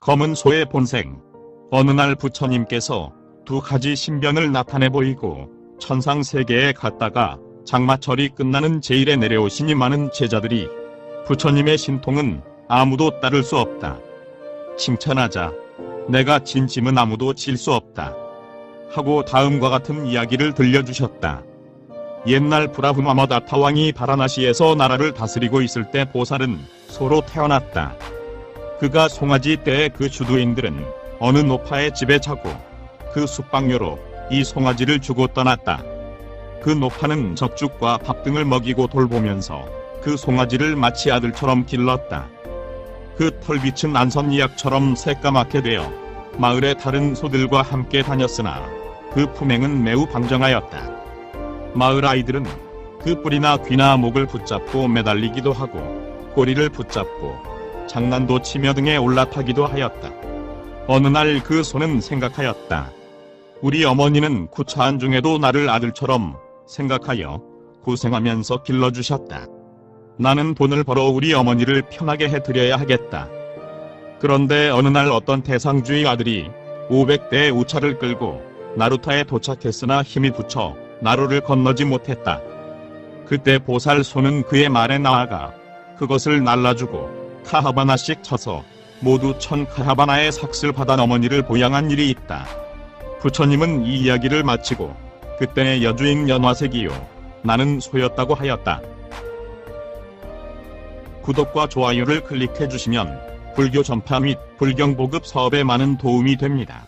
검은 소의 본생. 어느 날 부처님께서 두 가지 신변을 나타내 보이고 천상 세계에 갔다가 장마철이 끝나는 제일에 내려오시니 많은 제자들이 부처님의 신통은 아무도 따를 수 없다. 칭찬하자. 내가 진심은 아무도 질 수 없다. 하고 다음과 같은 이야기를 들려주셨다. 옛날 브라흐마마다타 왕이 바라나시에서 나라를 다스리고 있을 때 보살은 소로 태어났다. 그가 송아지 때의 그 주도인들은 어느 노파의 집에 자고 그 숙박료로 이 송아지를 주고 떠났다. 그 노파는 젖죽과 밥 등을 먹이고 돌보면서 그 송아지를 마치 아들처럼 길렀다. 그 털빛은 안선이약처럼 새까맣게 되어 마을의 다른 소들과 함께 다녔으나 그 품행은 매우 방정하였다. 마을 아이들은 그 뿔이나 귀나 목을 붙잡고 매달리기도 하고 꼬리를 붙잡고 장난도 치며 등에 올라타기도 하였다. 어느 날 그 소는 생각하였다. 우리 어머니는 구차한 중에도 나를 아들처럼 생각하여 고생하면서 길러주셨다. 나는 돈을 벌어 우리 어머니를 편하게 해드려야 하겠다. 그런데 어느 날 어떤 대상주의 아들이 500대의 우차를 끌고 나루타에 도착했으나 힘이 붙여 나루를 건너지 못했다. 그때 보살 소는 그의 말에 나아가 그것을 날라주고 카하바나씩 쳐서 모두 천 카하바나의 삭슬 받아 어머니를 보양한 일이 있다. 부처님은 이 이야기를 마치고 그때의 여주인 연화색이요 나는 소였다고 하였다. 구독과 좋아요를 클릭해 주시면 불교 전파 및 불경 보급 사업에 많은 도움이 됩니다.